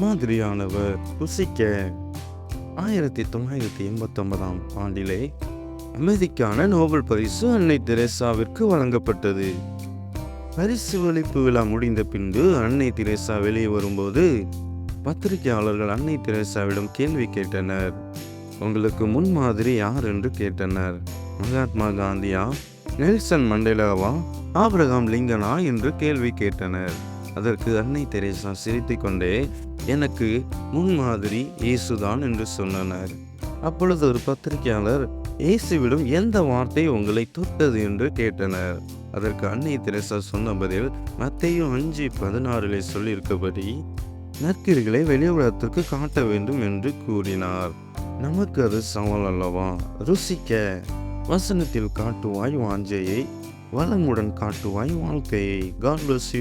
மாதிரியானவர் ருசிக்க ஆயிரத்தி தொள்ளாயிரத்தி எண்பத்தொன்பதாம் ஆண்டிலே அமைதிக்கான நோபல் பரிசு அன்னை தெரேசாவிற்கு வழங்கப்பட்டது. பரிசு அளிப்பு விழா முடிந்த பின்பு அன்னை தெரேசா வெளியே வரும்போது பத்திரிகையாளர்கள் அன்னை தெரேசாவிடம் கேள்வி கேட்டனர். உங்களுக்கு முன்மாதிரி யார்? என்று கேட்டனர். மகாத்மா காந்தியா? நெல்சன் மண்டேலாவா? ஆபிரகாம் லிங்கனா? என்று கேள்வி கேட்டனர். அதற்கு அன்னை தெரேசா சிரித்து கொண்டே எனக்கு முன்மாதிரி இயேசுதான் என்று சொன்னனர். அப்பொழுது ஒரு பத்திரிகையாளர் இயேசுவிடம் எந்த வார்த்தை உங்களை தொட்டது? என்று கேட்டனர். அதற்கு அன்னை தெரேசா சொன்ன பதில் மத்தையும் அஞ்சு பதினாறிலே சொல்லியிருக்கபடி நற்கிரிகளை வெளி உலகத்திற்கு காட்ட வேண்டும் என்று கூறினார். நமக்கு அது சவால் அல்லவா? ருசிக்க. வசனத்தில் காட்டுவாய் வாஞ்சையை வளமுடன் காட்டுவாய் வாழ்க்கையை. God bless